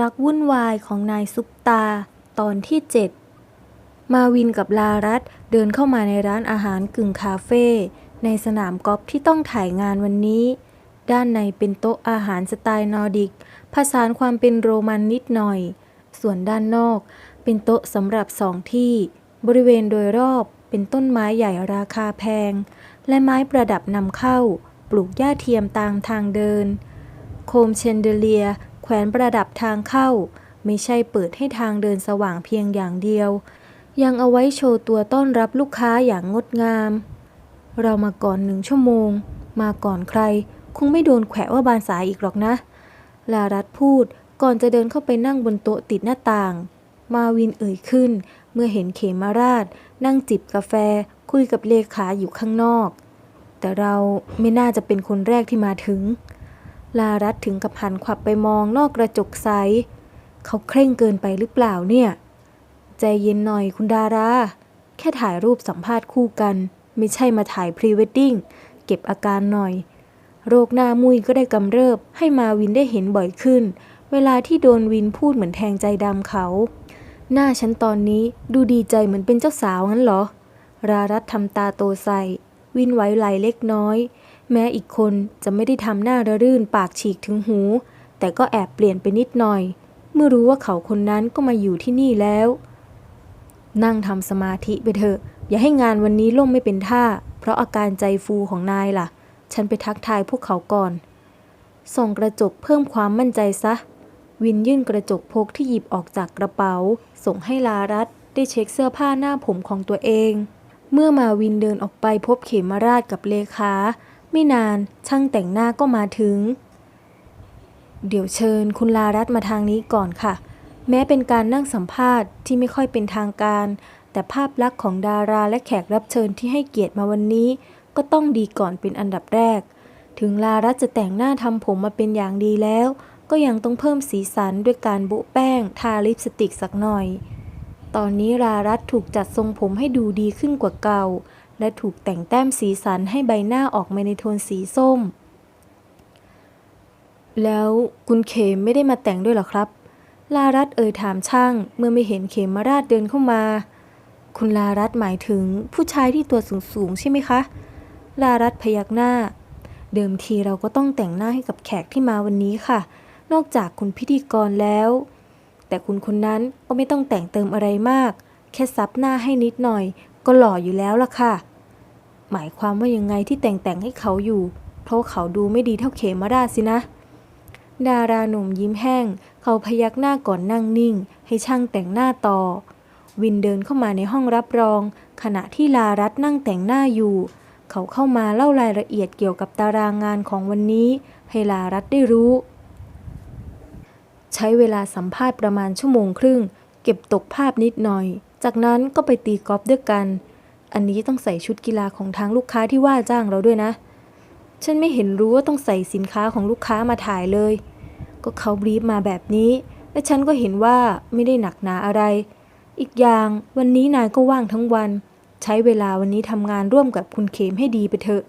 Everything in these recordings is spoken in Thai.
รักวุ่นวายของนายซุปตา ตอนที่ 7 มาวินกับลารัตเดินเข้ามาในร้านอาหารกึ่งคาเฟ่ในสนามกอล์ฟที่ต้องถ่ายงานวันนี้ ด้านในเป็นโต๊ะอาหารสไตล์นอร์ดิก ผสานความเป็นโรมันนิดหน่อย ส่วนด้านนอกเป็นโต๊ะสำหรับสองที่ บริเวณโดยรอบเป็นต้นไม้ใหญ่ราคาแพง และไม้ประดับนำเข้า ปลูกหญ้าเทียมตามทางเดิน โคมเชนเดเลีย แขวนประดับทางเข้า ไม่ใช่เปิดให้ทางเดินสว่างเพียงอย่างเดียว ยังเอาไว้โชว์ตัวต้อนรับลูกค้าอย่างงดงาม เรามาก่อนหนึ่งชั่วโมง มาก่อนใคร คงไม่โดนแขวะว่าบานสายอีกหรอกนะ ลารัตพูดก่อนจะเดินเข้าไปนั่งบนโต๊ะติดหน้าต่าง มาวินเอ่ยขึ้น เมื่อเห็นเขมาราช นั่งจิบกาแฟ คุยกับเลขาอยู่ข้างนอก แต่เราไม่น่าจะเป็นคนแรกที่มาถึง ลารัตถึงกับหันขวับไปมองนอกกระจกใส เขาเคร่งเกินไปหรือเปล่าเนี่ย ใจเย็นหน่อยคุณดารา แค่ถ่ายรูปสัมภาษณ์คู่กัน ไม่ใช่มาถ่ายพรีเวดดิ้ง เก็บอาการหน่อย โรคหน้ามุยก็ได้กำเริบ ให้มาวินได้เห็นบ่อยขึ้น เวลาที่โดนวินพูดเหมือนแทงใจดำเขา หน้าฉันตอนนี้ดูดีใจเหมือนเป็นเจ้าสาวงั้นเหรอ รารัตทำตาโตใส่ วินไว้ไหลเล็กน้อย แม้อีกคนจะไม่ได้ทำหน้าระรื่นปากฉีกถึงหู แต่ก็แอบเปลี่ยนไปนิดหน่อย เมื่อรู้ว่าเขาคนนั้นก็มาอยู่ที่นี่แล้ว นั่งทำสมาธิไปเถอะ อย่าให้งานวันนี้ล่มไม่เป็นท่า เพราะอาการใจฟูของนายล่ะ ฉันไปทักทายพวกเขาก่อน ส่องกระจกเพิ่มความมั่นใจซะ วินยื่นกระจกพกที่หยิบออกจากกระเป๋า ส่งให้ลารัตได้เช็คเสื้อผ้าหน้าผมของตัวเอง เมื่อมาวินเดินออกไปพบเขมราชกับเลขา ไม่นานช่างแต่งหน้าก็มาถึง เดี๋ยวเชิญคุณลารัตมาทางนี้ก่อนค่ะ แม้เป็นการนั่งสัมภาษณ์ที่ไม่ค่อยเป็นทางการ แต่ภาพลักษณ์ของดาราและแขกรับเชิญที่ให้เกียรติมาวันนี้ ก็ต้องดีก่อนเป็นอันดับแรก ถึงลารัตจะแต่งหน้าทำผมมาเป็นอย่างดีแล้ว ก็ยังต้องเพิ่มสีสันด้วยการบุแป้ง ทาลิปสติกสักหน่อย ตอนนี้ลารัตถูกจัดทรงผมให้ดูดีขึ้นกว่าเก่า และถูกแต่งแต้มสีสันให้ใบหน้าออกมาในโทนสีส้ม แล้วคุณเขมไม่ได้มาแต่งด้วยหรอครับ ลารัตเอ่ยถามช่าง เมื่อไม่เห็นเขมมาราชเดินเข้ามา คุณลารัตหมายถึงผู้ชายที่ตัวสูงๆใช่ไหมคะ ลารัตพยักหน้า เดิมทีเราก็ต้องแต่งหน้าให้กับแขกที่มาวันนี้ค่ะ นอกจากคุณพิธีกรแล้ว แต่คุณคนนั้นก็ไม่ต้องแต่งเติมอะไรมาก แค่ซับหน้าให้นิดหน่อย ก็หล่ออยู่แล้วล่ะค่ะ หมายความว่ายังไงที่แต่งแต่งให้เขาอยู่ เพราะเขาดูไม่ดีเท่าเขมราสินะ ดาราหนุ่มยิ้มแห้ง เขาพยักหน้าก่อนนั่งนิ่ง ให้ช่างแต่งหน้าต่อ วินเดินเข้ามาในห้องรับรอง ขณะที่ลารัตนั่งแต่งหน้าอยู่ เขาเข้ามาเล่ารายละเอียดเกี่ยวกับตารางงานของวันนี้ ให้ลารัตได้รู้ ใช้เวลาสัมภาษณ์ประมาณชั่วโมงครึ่ง เก็บตกภาพนิดหน่อย จากนั้นก็ไปตีกอล์ฟด้วยกัน อันนี้ต้องใส่ชุดกีฬาของทางลูกค้าที่ว่าจ้างเราด้วยนะ ฉันไม่เห็นรู้ว่าต้องใส่สินค้าของลูกค้ามาถ่ายเลย ก็เขาบรีฟมาแบบนี้ และฉันก็เห็นว่าไม่ได้หนักหนาอะไร อีกอย่างวันนี้นายก็ว่างทั้งวัน ใช้เวลาวันนี้ทำงานร่วมกับคุณเขมให้ดีไปเถอะ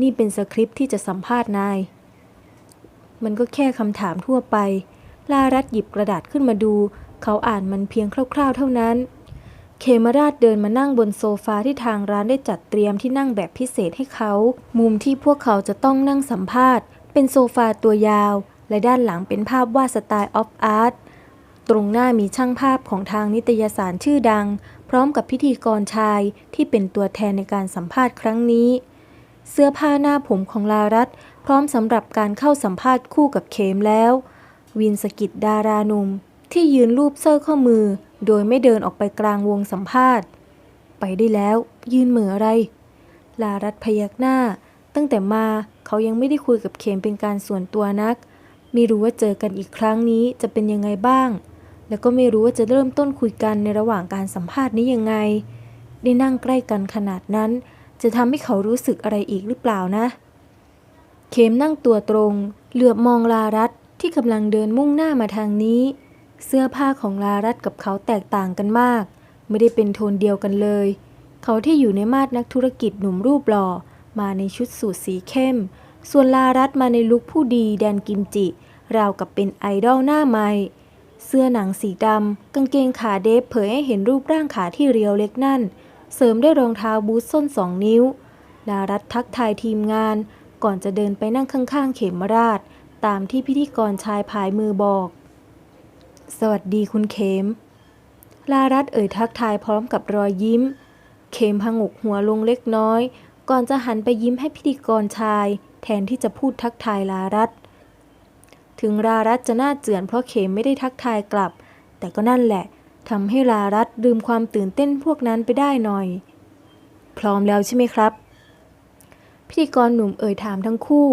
นี่เป็นสคริปต์ที่จะสัมภาษณ์นาย มันก็แค่คำถามทั่วไป ลารัตหยิบกระดาษขึ้นมาดู เขาอ่านมันเพียงคร่าวๆเท่านั้นเขมราชเดินมานั่งบนโซฟาที่ทางร้านได้จัดเตรียมที่นั่งแบบพิเศษให้เขา มุมที่พวกเขาจะต้องนั่งสัมภาษณ์ เป็นโซฟาตัวยาว และด้านหลังเป็นภาพวาดสไตล์ออฟอาร์ต ตรงหน้ามีช่างภาพของทางนิตยสารชื่อดัง พร้อมกับพิธีกรชายที่เป็นตัวแทนในการสัมภาษณ์ครั้งนี้ เสื้อผ้าหน้าผมของลารัตพร้อมสำหรับการเข้าสัมภาษณ์คู่กับเคมแล้ว วินสกิดดารานุ่ม ที่ยืนรูปเสื้อข้อมือ โดยไม่เดินออกไปกลางวงสัมภาษณ์ ไปได้แล้ว ยืนเหมืออะไร ลารัตพยักหน้า ตั้งแต่มาเขายังไม่ได้คุยกับเขมเป็นการส่วนตัวนัก ไม่รู้ว่าเจอกันอีกครั้งนี้จะเป็นยังไงบ้าง แล้วก็ไม่รู้ว่าจะเริ่มต้นคุยกันในระหว่างการสัมภาษณ์นี้ยังไง ได้นั่งใกล้กันขนาดนั้น จะทำให้เขารู้สึกอะไรอีกหรือเปล่านะ เขมนั่งตัวตรง เหลือบมองลารัตที่กำลังเดินมุ่งหน้ามาทางนี้ เสื้อผ้าของลารัตกับเขาแตกต่างกันมาก ไม่ได้เป็นโทนเดียวกันเลย เขาที่อยู่ในมาดนักธุรกิจหนุ่มรูปหล่อ มาในชุดสูทสีเข้ม ส่วนลารัตมาในลุคผู้ดีแดนกิมจิ ราวกับเป็นไอดอลหน้าใหม่เสื้อหนังสีดำกางเกงขาเดฟเผยให้เห็นรูปร่างขาที่เรียวเล็กนั่น เสริมด้วยรองเท้าบูทส้นสองนิ้วดารัตทักทายทีมงาน ก่อนจะเดินไปนั่งข้างๆ เขมราช ตามที่พิธีกรชายผายมือบอก สวัสดีคุณเขมลารัตเอ่ยทักทายพร้อมกับรอยยิ้มเขมพงกหัวลงเล็กน้อย ก่อนจะหันไปยิ้มให้พิธีกรชาย แทนที่จะพูดทักทายลารัตถึงลารัตจะน่าเจือนเพราะเขมไม่ได้ทักทายกลับ แต่ก็นั่นแหละทำให้ลารัตลืมความตื่นเต้นพวกนั้นไปได้หน่อย พร้อมแล้วใช่ไหมครับ พิธีกรหนุ่มเอ่ยถามทั้งคู่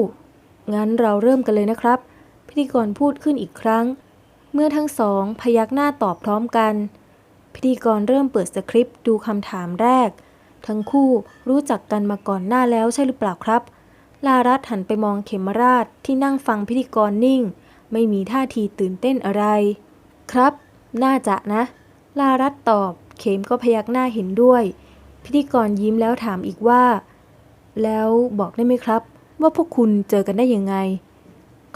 งั้นเราเริ่มกันเลยนะครับ พิธีกรพูดขึ้นอีกครั้ง เมื่อทั้งสองพยักหน้าตอบพร้อมกัน พิธีกรเริ่มเปิดสคริปต์ดูคำถามแรก ทั้งคู่รู้จักกันมาก่อนหน้าแล้วใช่หรือเปล่าครับ ลารัตหันไปมองเขมราชที่นั่งฟังพิธีกรนิ่ง ไม่มีท่าทีตื่นเต้นอะไร ครับ น่าจะนะ ลารัตตอบ เขมก็พยักหน้าเห็นด้วย พิธีกรยิ้มแล้วถามอีกว่า แล้วบอกได้ไหมครับ ว่าพวกคุณเจอกันได้ยังไง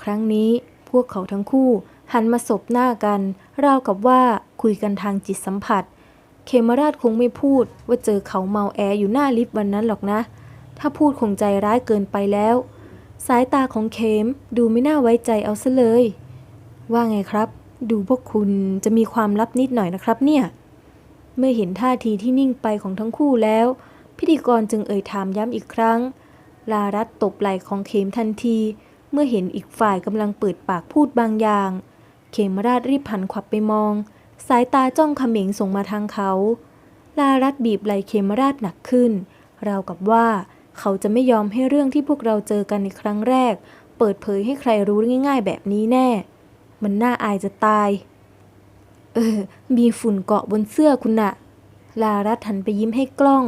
ครั้งนี้พวกเขาทั้งคู่ หันมาสบหน้ากัน ราวกับว่าคุยกันทางจิตสัมผัส เคมราชคงไม่พูดว่าเจอเขาเมาแออยู่หน้าลิฟต์วันนั้นหรอกนะ ถ้าพูดคงใจร้ายเกินไปแล้ว สายตาของเคมดูไม่น่าไว้ใจเอาซะเลย ว่าไงครับ ดูพวกคุณจะมีความลับนิดหน่อยนะครับเนี่ย เมื่อเห็นท่าทีที่นิ่งไปของทั้งคู่แล้ว พิธีกรจึงเอ่ยถามย้ำอีกครั้ง ลารัตตบไหล่ของเขมทันที เมื่อเห็นอีกฝ่ายกำลังเปิดปากพูดบางอย่าง เขมราชรีบหันขวับไปมอง สายตาจ้องเขม็งส่งมาทางเขา ลารัตบีบไหลเขมราชหนักขึ้น ราวกับว่าเขาจะไม่ยอมให้เรื่องที่พวกเราเจอกันในครั้งแรก เปิดเผยให้ใครรู้ง่าย ๆ แบบนี้แน่ มันน่าอายจะตาย เออ มีฝุ่นเกาะบนเสื้อคุณน่ะ ลารัตหันไปยิ้มให้กล้อง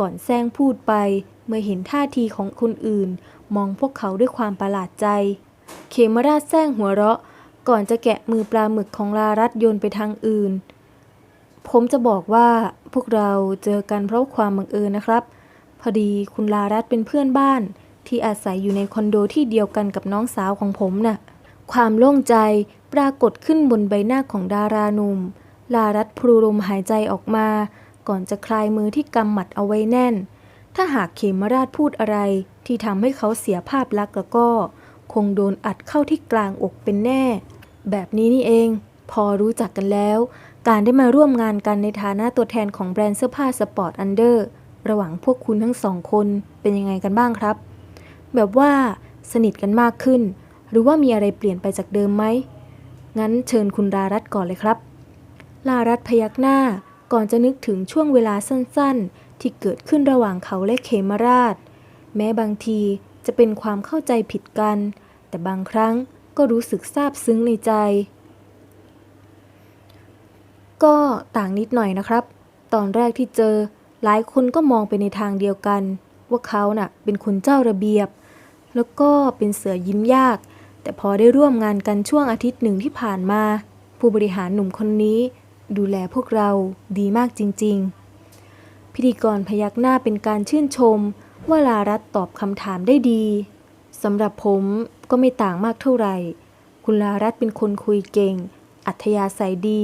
ก่อนแซงพูดไป เมื่อเห็นท่าทีของคนอื่น มองพวกเขาด้วยความประหลาดใจ เขมราชแซงหัวเราะ ก่อนจะแกะมือปลาหมึกของลารัตโยนไปทางอื่น ผมจะบอกว่าพวกเราเจอกันเพราะความบังเอิญนะครับ พอดีคุณลารัตเป็นเพื่อนบ้านที่อาศัยอยู่ในคอนโดที่เดียวกันกับน้องสาวของผมน่ะ ความโล่งใจปรากฏขึ้นบนใบหน้าของดาราหนุ่ม ลารัตพรูลมหายใจออกมา ก่อนจะคลายมือที่กำหมัดเอาไว้แน่น ถ้าหากเขมราชพูดอะไรที่ทำให้เขาเสียภาพลักษณ์แล้วก็ คงโดนอัดเข้าที่กลางอกเป็นแน่ แบบนี้นี่เอง พอรู้จักกันแล้ว การได้มาร่วมงานกันในฐานะตัวแทนของแบรนด์เสื้อผ้าสปอร์ตอันเดอร์ระหว่างพวกคุณทั้งสองคนเป็นยังไงกันบ้างครับ แบบว่าสนิทกันมากขึ้น หรือว่ามีอะไรเปลี่ยนไปจากเดิมไหม งั้นเชิญคุณลารัตก่อนเลยครับ ลารัตพยักหน้าก่อนจะนึกถึงช่วงเวลาสั้นๆ ที่เกิดขึ้นระหว่างเขาและเขมราช แม้บางทีจะเป็นความเข้าใจผิดกัน แต่บางครั้ง ก็รู้สึกซาบซึ้งในใจ ก็ต่างนิดหน่อยนะครับ ตอนแรกที่เจอ หลายคนก็มองไปในทางเดียวกัน ว่าเขาน่ะเป็นคนเจ้าระเบียบ แล้วก็เป็นเสือยิ้มยาก แต่พอได้ร่วมงานกันช่วงอาทิตย์หนึ่งที่ผ่านมา ผู้บริหารหนุ่มคนนี้ ดูแลพวกเราดีมากจริง ๆ พิธีกรพยักหน้าเป็นการชื่นชมว่าลารัตตอบคำถามได้ดีสำหรับผม ก็ไม่ต่างมากเท่าไหร่ คุณลารัตเป็นคนคุยเก่ง อัธยาศัยดี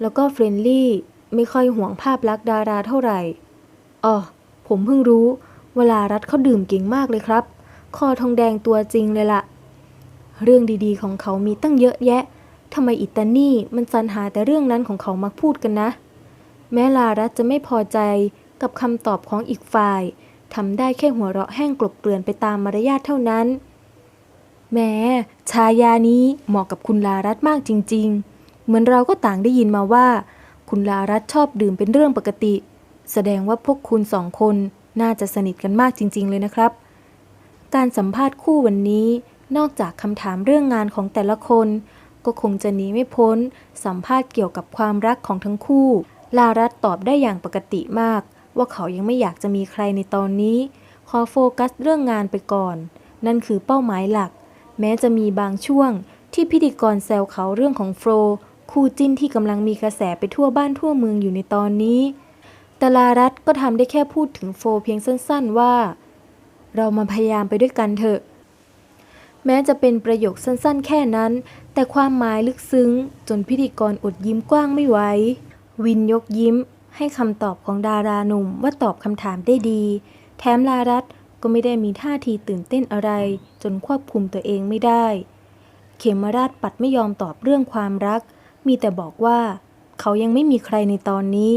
แล้วก็เฟรนลี่ ไม่ค่อยห่วงภาพลักษณ์ดาราเท่าไหร่อ๋อผมเพิ่งรู้เวลารัตเขาดื่มเก่งมากเลยครับ คอทองแดงตัวจริงเลยล่ะ เรื่องดีๆของเขามีตั้งเยอะแยะทำไมอิตานี่มันสรรหาแต่เรื่องนั้นของเขามาพูดกันนะ แม้ลารัตจะไม่พอใจกับคำตอบของอีกฝ่ายทำได้แค่หัวเราะแห้งกลบเกลื่อนไปตามมารยาทเท่านั้น แม้ชายานี้เหมาะกับคุณลารัตมากจริง ๆ เหมือนเราก็ต่างได้ยินมาว่า คุณลารัตชอบดื่มเป็นเรื่องปกติ แสดงว่าพวกคุณสองคนน่าจะสนิทกันมากจริง ๆ เลยนะครับ การสัมภาษณ์คู่วันนี้ นอกจากคำถามเรื่องงานของแต่ละคน ก็คงจะหนีไม่พ้น สัมภาษณ์เกี่ยวกับความรักของทั้งคู่ ลารัตตอบได้อย่างปกติมาก ว่าเขายังไม่อยากจะมีใครในตอนนี้ ขอโฟกัสเรื่องงานไปก่อน นั่นคือเป้าหมายหลัก แม้จะมีบางช่วงที่พิธีกรแซวเขาเรื่องของโฟรคู่จิ้นที่กำลังมีกระแสไปทั่วบ้านทั่วเมืองอยู่ในตอนนี้ แต่ลารัตก็ทำได้แค่พูดถึงโฟเพียงสั้นๆว่า เรามาพยายามไปด้วยกันเถอะ แม้จะเป็นประโยคสั้นๆ แค่นั้น แต่ความหมายลึกซึ้ง จนพิธีกรอดยิ้มกว้างไม่ไหว วินยกยิ้ม ให้คำตอบของดาราหนุ่มว่าตอบคำถามได้ดี แถมลารัต ก็ไม่ได้มีท่าทีตื่นเต้นอะไร จนควบคุมตัวเองไม่ได้ เขมราชปัดไม่ยอมตอบเรื่องความรัก มีแต่บอกว่า เขายังไม่มีใครในตอนนี้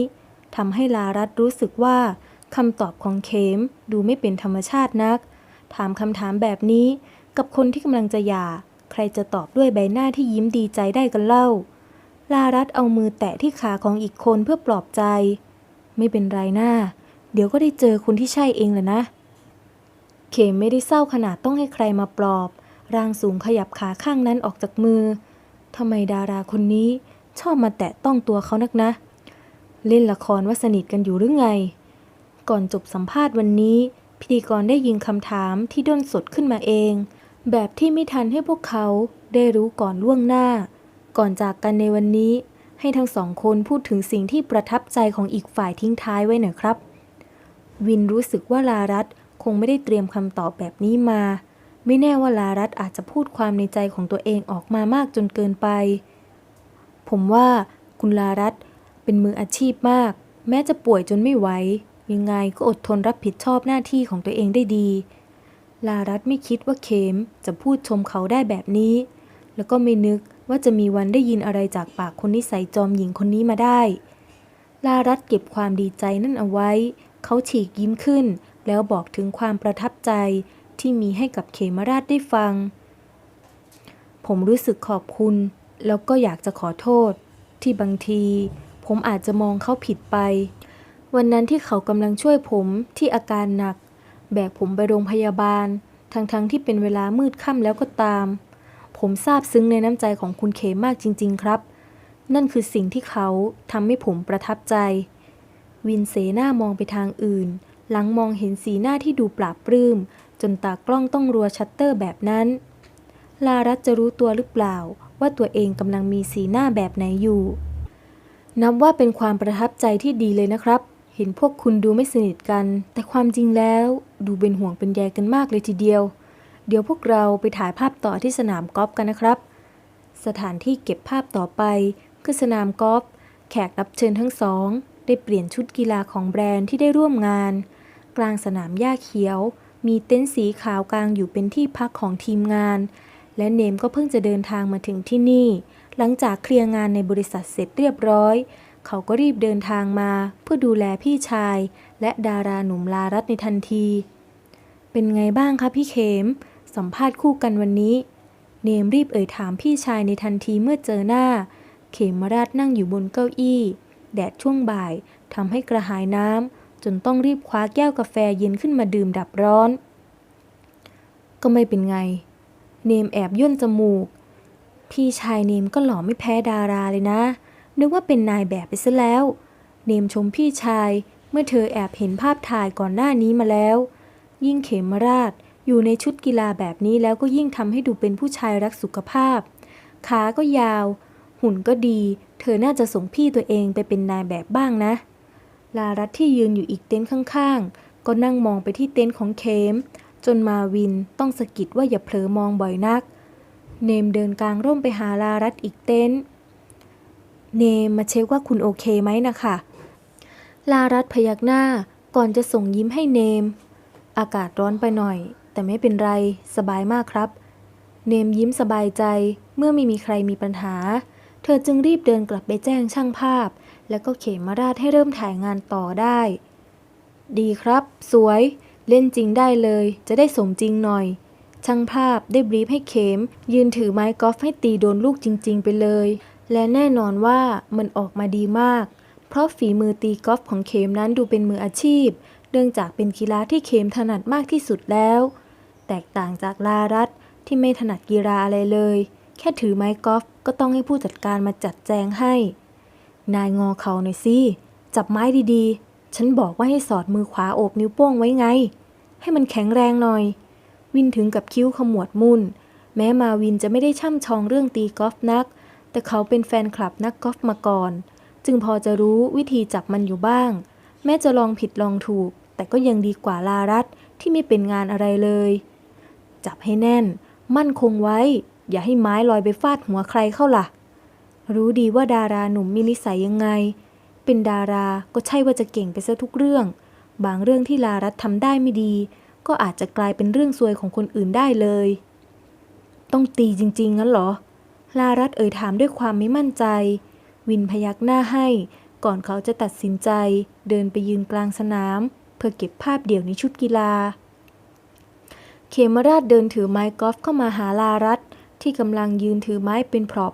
ทำให้ลารัตรู้สึกว่าคำตอบของเขมดูไม่เป็นธรรมชาตินัก ถามคำถามแบบนี้ กับคนที่กำลังจะหย่า ใครจะตอบด้วยใบหน้าที่ยิ้มดีใจได้กันเล่า ลารัตเอามือแตะที่ขาของอีกคนเพื่อปลอบใจ ไม่เป็นไรหน้า เดี๋ยวก็ได้เจอคนที่ใช่เองแหละนะ เขมไม่ได้เศร้าขนาดต้องให้ใครมาปลอบ ร่างสูงขยับขาข้างนั้นออกจากมือทำไมดาราคนนี้ชอบมาแตะต้องตัวเขานักนะ เล่นละครว่าสนิทกันอยู่หรือไง ก่อนจบสัมภาษณ์วันนี้ พิธีกรได้ยิงคำถามที่ด้นสดขึ้นมาเอง แบบที่ไม่ทันให้พวกเขาได้รู้ก่อนล่วงหน้า ก่อนจากกันในวันนี้ ให้ทั้งสองคนพูดถึงสิ่งที่ประทับใจของอีกฝ่ายทิ้งท้ายไว้หน่อยครับ วินรู้สึกว่าลารัต คงไม่ได้เตรียมคำตอบแบบนี้มา ไม่แน่ว่าลารัตอาจจะพูดความในใจของตัวเองออกมามากจนเกินไป ผมว่าคุณลารัตเป็นมืออาชีพมาก แม้จะป่วยจนไม่ไหวยังไงก็อดทนรับผิดชอบหน้าที่ของตัวเองได้ดี ลารัตไม่คิดว่าเขมจะพูดชมเขาได้แบบนี้ แล้วก็ไม่นึกว่าจะมีวันได้ยินอะไรจากปากคนนิสัยจอมหญิงคนนี้มาได้ ลารัตเก็บความดีใจนั่นเอาไว้ เขาฉีกยิ้มขึ้น แล้วบอกถึงความประทับใจที่มีให้กับเขมราชได้ฟัง ผมรู้สึกขอบคุณ แล้วก็อยากจะขอโทษ ที่บางที ผมอาจจะมองเขาผิดไป วันนั้นที่เขากำลังช่วยผมที่อาการหนัก แบกผมไปโรงพยาบาล ทั้งๆทที่เป็นเวลามืดค่ำแล้วก็ตาม ผมซาบซึ้งในน้ำใจของคุณเขมมากจริง ๆ ครับ นั่นคือสิ่งที่เขาทำให้ผมประทับใจ วินเสหน้ามองไปทางอื่น หลังมองเห็นสีหน้าที่ดูปราบปลื้ม จนตากล้องต้องรัวชัตเตอร์แบบนั้น ลารัตจะรู้ตัวหรือเปล่า ว่าตัวเองกำลังมีสีหน้าแบบไหนอยู่ นับว่าเป็นความประทับใจที่ดีเลยนะครับ เห็นพวกคุณดูไม่สนิทกัน แต่ความจริงแล้วดูเป็นห่วงเป็นใยกันมากเลยทีเดียว เดี๋ยวพวกเราไปถ่ายภาพต่อที่สนามกอล์ฟกันนะครับ สถานที่เก็บภาพต่อไปคือสนามกอล์ฟแขกรับเชิญทั้งสอง ได้เปลี่ยนชุดกีฬาของแบรนด์ที่ได้ร่วมงาน กลางสนามหญ้าเขียว มีเต็นท์สีขาวกลางอยู่เป็นที่พักของทีมงาน และเนมก็เพิ่งจะเดินทางมาถึงที่นี่ หลังจากเคลียร์งานในบริษัทเสร็จเรียบร้อย เขาก็รีบเดินทางมาเพื่อดูแลพี่ชาย และดาราหนุ่มลารัตในทันที เป็นไงบ้างคะพี่เขม สัมภาษณ์คู่กันวันนี้ เนมรีบเอ่ยถามพี่ชายในทันทีเมื่อเจอหน้า เขมราชนั่งอยู่บนเก้าอี้ แดดช่วงบ่ายทำให้กระหายน้ำ จนต้องรีบคว้าแก้วกาแฟเย็นขึ้นมาดื่มดับร้อน ก็ไม่เป็นไง เนมแอบย่นจมูก พี่ชายเนมก็หล่อไม่แพ้ดาราเลยนะ นึกว่าเป็นนายแบบไปซะแล้ว เนมชมพี่ชายเมื่อเธอแอบเห็นภาพถ่ายก่อนหน้านี้มาแล้ว ยิ่งเขมราชอยู่ในชุดกีฬาแบบนี้แล้วก็ยิ่งทำให้ดูเป็นผู้ชายรักสุขภาพ ขาก็ยาว หุ่นก็ดี เธอน่าจะส่งพี่ตัวเองไปเป็นนายแบบบ้างนะ ลารัตที่ยืนอยู่อีกเต็นท์ข้างๆ ก็นั่งมองไปที่เต็นท์ของเคม จนมาวินต้องสะกิดว่าอย่าเผลอมองบ่อยนัก เนมเดินกลางร่มไปหาลารัตอีกเต็นท์ เนมมาเช็คว่าคุณโอเคไหมนะคะ ลารัตพยักหน้าก่อนจะส่งยิ้มให้เนม อากาศร้อนไปหน่อย แต่ไม่เป็นไร สบายมากครับ เนมยิ้มสบายใจเมื่อไม่มีใครมีปัญหา เธอจึงรีบเดินกลับไปแจ้งช่างภาพ แล้วก็เขมราชให้เริ่มถ่ายงานต่อได้ ดีครับ สวย เล่นจริงได้เลย จะได้สมจริงหน่อย ช่างภาพได้บรีฟให้เขม ยืนถือไม้กอล์ฟให้ตีโดนลูกจริง ๆ ไปเลย และแน่นอนว่ามันออกมาดีมาก เพราะฝีมือตีกอล์ฟของเขมนั้นดูเป็นมืออาชีพ เนื่องจากเป็นกีฬาที่เขมถนัดมากที่สุดแล้ว แตกต่างจากลารัตที่ไม่ถนัดกีฬาอะไรเลย แค่ถือไม้กอล์ฟก็ต้องให้ผู้จัดการมาจัดแจงให้ นายงอเขาหน่อยสิ จับไม้ดีๆ ฉันบอกว่าให้สอดมือขวาโอบนิ้วโป้งไว้ไง ให้มันแข็งแรงหน่อย วินถึงกับคิ้วขมวดมุ่นแม้มาวินจะไม่ได้ช่ำชองเรื่องตีกอล์ฟนัก แต่เขาเป็นแฟนคลับนักกอล์ฟมาก่อน จึงพอจะรู้วิธีจับมันอยู่บ้าง แม้จะลองผิดลองถูก แต่ก็ยังดีกว่าลารัตที่ไม่เป็นงานอะไรเลย จับให้แน่น มั่นคงไว้ อย่าให้ไม้ลอยไปฟาดหัวใครเข้าล่ะ รู้ดีว่าดาราหนุ่มมีนิสัยยังไง เป็นดาราก็ใช่ว่าจะเก่งไปซะทุกเรื่อง บางเรื่องที่ลารัตทำได้ไม่ดี ก็อาจจะกลายเป็นเรื่องซวยของคนอื่นได้เลย ต้องตีจริงๆงั้นเหรอ ลารัตเอ่ยถามด้วยความไม่มั่นใจ วินพยักหน้าให้ก่อนเขาจะตัดสินใจ เดินไปยืนกลางสนาม เพื่อเก็บภาพเดี่ยวในชุดกีฬาเขมราชเดินถือไม้กอล์ฟเข้ามาหาลารัต ที่กำลังยืนถือไม้เป็นพร็อพ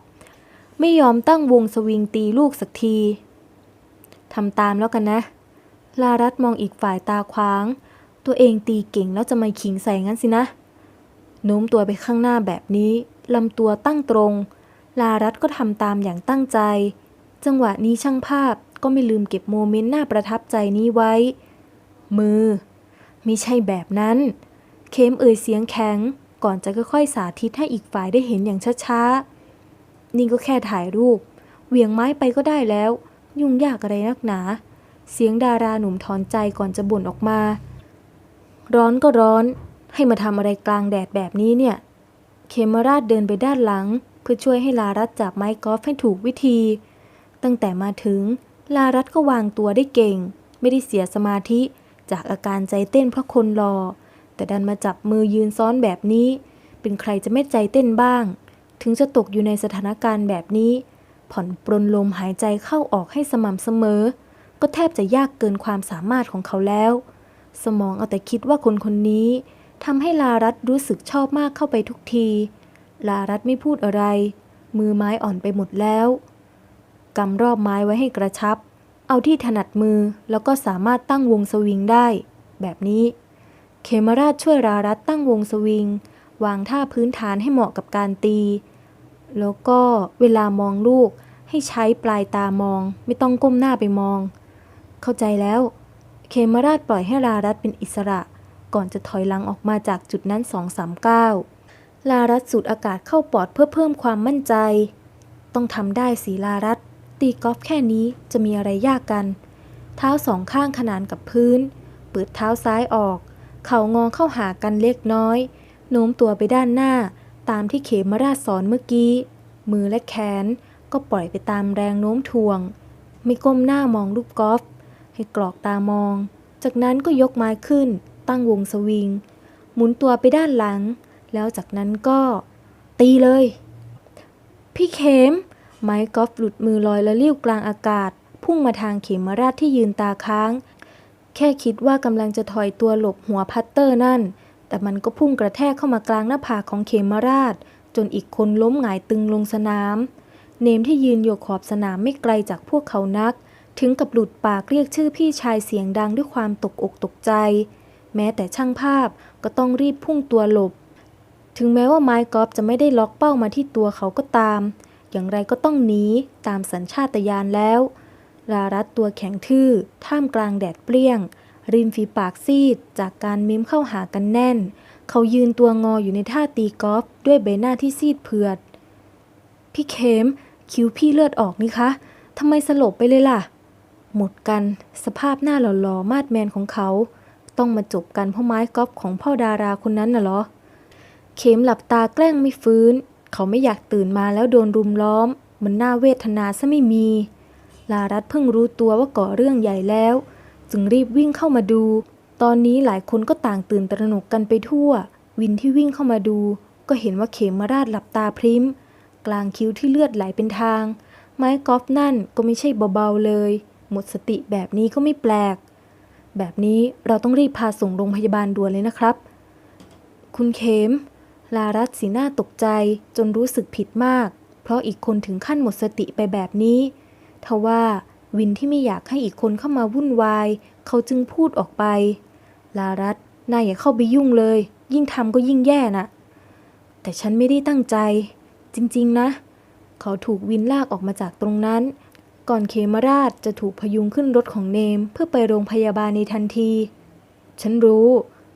ไม่ยอมตั้งวงสวิงตีลูกสักทีทำตามแล้วกันนะ ลารัตมองอีกฝ่ายตาขวาง ตัวเองตีเก่งแล้วจะมาขิงใส่งั้นสินะโน้มตัวไปข้างหน้าแบบนี้ลำตัวตั้งตรง ลารัตก็ทำตามอย่างตั้งใจ จังหวะนี้ช่างภาพก็ไม่ลืมเก็บโมเมนต์น่าประทับใจนี้ไว้ มือ ไม่ใช่แบบนั้นเคมเอ่ยเสียงแข็ง ก่อนจะค่อยๆสาธิตให้อีกฝ่ายได้เห็นอย่างช้าๆ นี่ก็แค่ถ่ายรูป เหวี่ยงไม้ไปก็ได้แล้ว ยุ่งยากอะไรนักหนา เสียงดาราหนุ่มถอนใจก่อนจะบ่นออกมา ร้อนก็ร้อน ให้มาทำอะไรกลางแดดแบบนี้เนี่ย เคมราชเดินไปด้านหลัง เพื่อช่วยให้ลารัตจับไม้กอล์ฟให้ถูกวิธี ตั้งแต่มาถึง ลารัตก็วางตัวได้เก่ง ไม่ได้เสียสมาธิจากอาการใจเต้นเพราะคนรอ แต่ดันมาจับมือยืนซ้อนแบบนี้ เป็นใครจะไม่ใจเต้นบ้าง ถึงจะตกอยู่ในสถานการณ์แบบนี้ ผ่อนปรนลมหายใจเข้าออกให้สม่ำเสมอ ก็แทบจะยากเกินความสามารถของเขาแล้ว สมองเอาแต่คิดว่าคนคนนี้ทำให้ลารัตรู้สึกชอบมากเข้าไปทุกที ลารัตไม่พูดอะไร มือไม้อ่อนไปหมดแล้วกำรอบไม้ไว้ให้กระชับ เอาที่ถนัดมือแล้วก็สามารถตั้งวงสวิงได้ แบบนี้ เคมราชช่วยลารัตตั้งวงสวิง วางท่าพื้นฐานให้เหมาะกับการตี แล้วก็เวลามองลูกให้ใช้ปลายตามอง ไม่ต้องก้มหน้าไปมอง เข้าใจแล้วเคมราชปล่อยให้ลารัตเป็นอิสระ ก่อนจะถอยหลังออกมาจากจุดนั้นสองสามก้าวลารัตสูดอากาศเข้าปอดเพื่อเพิ่มความมั่นใจ ต้องทำได้สีลารัตตีกอล์ฟแค่นี้จะมีอะไรยากกัน เท้าสองข้างขนานกับพื้น เปิดเท้าซ้ายออก เข่างอเข้าหากันเล็กน้อย โน้มตัวไปด้านหน้า ตามที่เขมราชสอนเมื่อกี้ มือและแขนก็ปล่อยไปตามแรงโน้มถ่วง ไม่ก้มหน้ามองลูกกอล์ฟให้กรอกตามอง จากนั้นก็ยกไม้ขึ้น ตั้งวงสวิง หมุนตัวไปด้านหลัง แล้วจากนั้นก็ ตีเลย พี่เขม ไม้กอล์ฟหลุดมือลอยและเลิ้ยวกลางอากาศ พุ่งมาทางเขมราชที่ยืนตาค้าง แค่คิดว่ากำลังจะถอยตัวหลบหัวพัตเตอร์นั่น แต่มันก็พุ่งกระแทกเข้ามากลางหน้าผากของเขมราช จนอีกคนล้มหงายตึงลงสนาม เนมที่ยืนอยู่ขอบสนามไม่ไกลจากพวกเขานัก ถึงกับหลุดปากเรียกชื่อพี่ชายเสียงดังด้วยความตกอกตกใจ แม้แต่ช่างภาพก็ต้องรีบพุ่งตัวหลบ ถึงแม้ว่าไม้กอล์ฟจะไม่ได้ล็อกเป้ามาที่ตัวเขาก็ตาม อย่างไรก็ต้องหนีตามสัญชาตญาณแล้ว ลารัตตัวแข็งทื่อ ท่ามกลางแดดเปรี้ยง ริมฝีปากซีด จากการเม้มเข้าหากันแน่น เขายืนตัวงออยู่ในท่าตีกอล์ฟด้วยใบหน้าที่ซีดเผือด พี่เขมคิ้วพี่เลือดออกนี่คะทำไมสลบไปเลยล่ะ หมดกัน สภาพหน้าหล่อๆ มาดแมนของเขา ต้องมาจบกันเพราะไม้กอล์ฟของพ่อดาราคนนั้นน่ะเหรอ เข็มหลับตาแกล้งไม่ฟื้น เขาไม่อยากตื่นมาแล้วโดนรุมล้อม มันน่าเวทนาซะไม่มี ลารัตเพิ่งรู้ตัวว่าก่อเรื่องใหญ่แล้ว จึงรีบวิ่งเข้ามาดู ตอนนี้หลายคนก็ต่างตื่นตระหนกกันไปทั่ว วินที่วิ่งเข้ามาดู ก็เห็นว่าเขมมาราชหลับตาพริ้ม กลางคิ้วที่เลือดไหลเป็นทาง ไม้กอล์ฟนั่นก็ไม่ใช่เบาๆเลย หมดสติแบบนี้ก็ไม่แปลก แบบนี้เราต้องรีบพาส่งโรงพยาบาลด่วนเลยนะครับ คุณเขมลารัตสีหน้าตกใจจนรู้สึกผิดมาก เพราะอีกคนถึงขั้นหมดสติไปแบบนี้ ทว่าวินที่ไม่อยากให้อีกคนเข้ามาวุ่นวาย เขาจึงพูดออกไป ลารัตนายอย่าเข้าไปยุ่งเลย ยิ่งทำก็ยิ่งแย่น่ะ แต่ฉันไม่ได้ตั้งใจ จริงๆนะ เขาถูกวินลากออกมาจากตรงนั้น ก่อนเคมราชจะถูกพยุงขึ้นรถของเนม เพื่อไปโรงพยาบาลในทันที ฉันรู้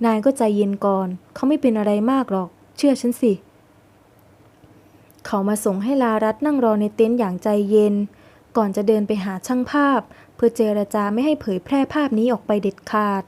นายก็ใจเย็นก่อน เขาไม่เป็นอะไรมากหรอก เชื่อฉันสิ เขามาส่งให้ลารัตนั่งรอในเต็นท์อย่างใจเย็น ก่อนจะเดินไปหาช่างภาพ เพื่อเจรจาไม่ให้เผยแพร่ภาพนี้ออกไปเด็ดขาด